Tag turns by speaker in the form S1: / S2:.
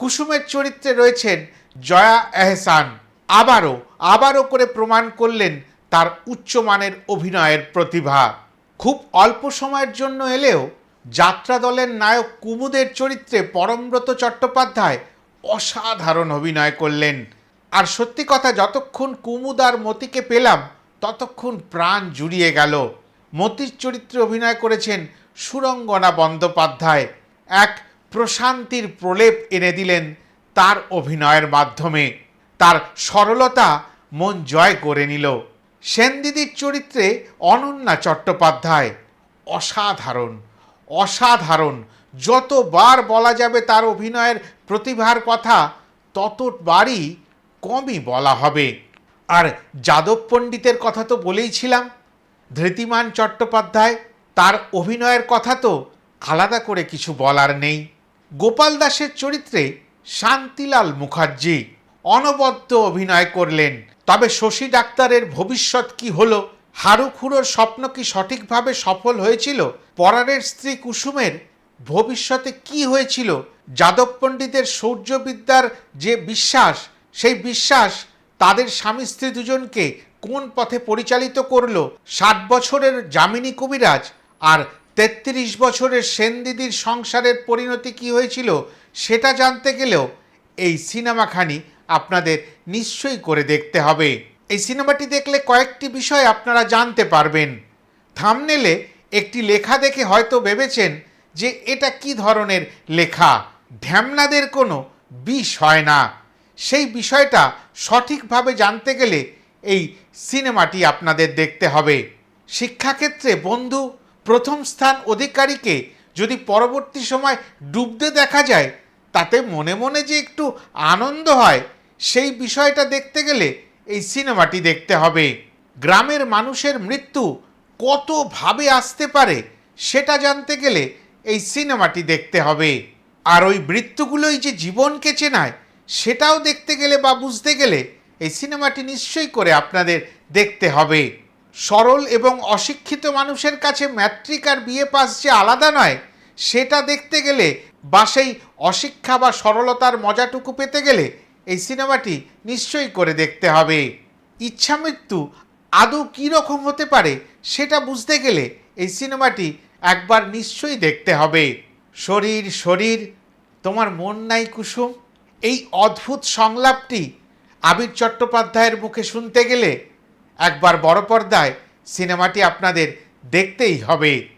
S1: কুসুমের চরিত্রে রয়েছেন জয়া এহসান। আবারও আবারও করে প্রমাণ করলেন তার উচ্চমানের অভিনয়ের প্রতিভা। খুব অল্প সময়ের জন্য এলেও যাত্রা দলের নায়ক কুমুদের চরিত্রে পরমব্রত চট্টোপাধ্যায় অসাধারণ অভিনয় করলেন। আর সত্যি কথা, যতক্ষণ কুমুদ আর মতিকে পেলাম, ততক্ষণ প্রাণ জুড়িয়ে গেল। মতির চরিত্রে অভিনয় করেছেন সুরঙ্গনা বন্দ্যোপাধ্যায়। এক প্রশান্তির প্রলেপ এনে দিলেন তার অভিনয়ের মাধ্যমে। তার সরলতা মন জয় করে নিল। সেনদিদির চরিত্রে অনন্যা চট্টোপাধ্যায় অসাধারণ অসাধারণ। যতবার বলা যাবে তার অভিনয়ের প্রতিভার কথা, ততবারই কমই বলা হবে। আর যাদব পণ্ডিতের কথা তো বলেইছিলাম ধৃতিমান চট্টোপাধ্যায়, তার অভিনয়ের কথা তো আলাদা করে কিছু বলার নেই। গোপাল দাসের চরিত্রে শান্তিলাল মুখার্জি অনবদ্য অভিনয় করলেন। তবে শশী ডাক্তারের ভবিষ্যৎ কি হলো হারুখুড়োর স্বপ্ন কি সঠিকভাবে সফল হয়েছিল পরারের স্ত্রী কুসুমের ভবিষ্যতে কি হয়েছিল, যাদব পণ্ডিতের শৌর্যবিদ্যার যে বিশ্বাস, সেই বিশ্বাস তাদের স্বামী স্ত্রী দুজনকে কোন পথে পরিচালিত করল, ষাট বছরের যামিনী কবিরাজ আর তেত্রিশ বছরের সেনদিদির সংসারের পরিণতি কি হয়েছিল সেটা জানতে গেলেও এই সিনেমাখানি আপনাদের নিশ্চয়ই করে দেখতে হবে। এই সিনেমাটি দেখলে কয়েকটি বিষয় আপনারা জানতে পারবেন। থামনেলে একটি লেখা দেখে হয়তো ভেবেছেন যে এটা কি ধরনের লেখা, ঢ্যামনাদের কোনো বিষ হয় না। সেই বিষয়টা সঠিকভাবে জানতে গেলে এই সিনেমাটি আপনাদের দেখতে হবে। শিক্ষাক্ষেত্রে বন্ধু প্রথম স্থান অধিকারীকে যদি পরবর্তী সময় ডুবতে দেখা যায়, তাতে মনে মনে যে একটু আনন্দ হয়, সেই বিষয়টা দেখতে গেলে এই সিনেমাটি দেখতে হবে। গ্রামের মানুষের মৃত্যু কতভাবে আসতে পারে, সেটা জানতে গেলে এই সিনেমাটি দেখতে হবে। আর ওই মৃত্যুগুলোই যে জীবনকে চেনায়, সেটাও দেখতে গেলে বা বুঝতে গেলে এই সিনেমাটি নিশ্চয়ই করে আপনাদের দেখতে হবে। সরল এবং অশিক্ষিত মানুষের কাছে ম্যাট্রিক আর বিয়ে পাস যে আলাদা নয়, সেটা দেখতে গেলে বা সেই অশিক্ষা বা সরলতার মজাটুকু পেতে গেলে এই সিনেমাটি নিশ্চয়ই করে দেখতে হবে। ইচ্ছা মৃত্যু আদৌ কী রকম হতে পারে, সেটা বুঝতে গেলে এই সিনেমাটি একবার নিশ্চয়ই দেখতে হবে। শরীর শরীর, তোমার মন নাই কুসুম। এই অদ্ভুত সংলাপটি আবির চট্টোপাধ্যায়ের মুখে শুনতে গেলে একবার বড় পর্দায় সিনেমাটি আপনাদের দেখতেই হবে।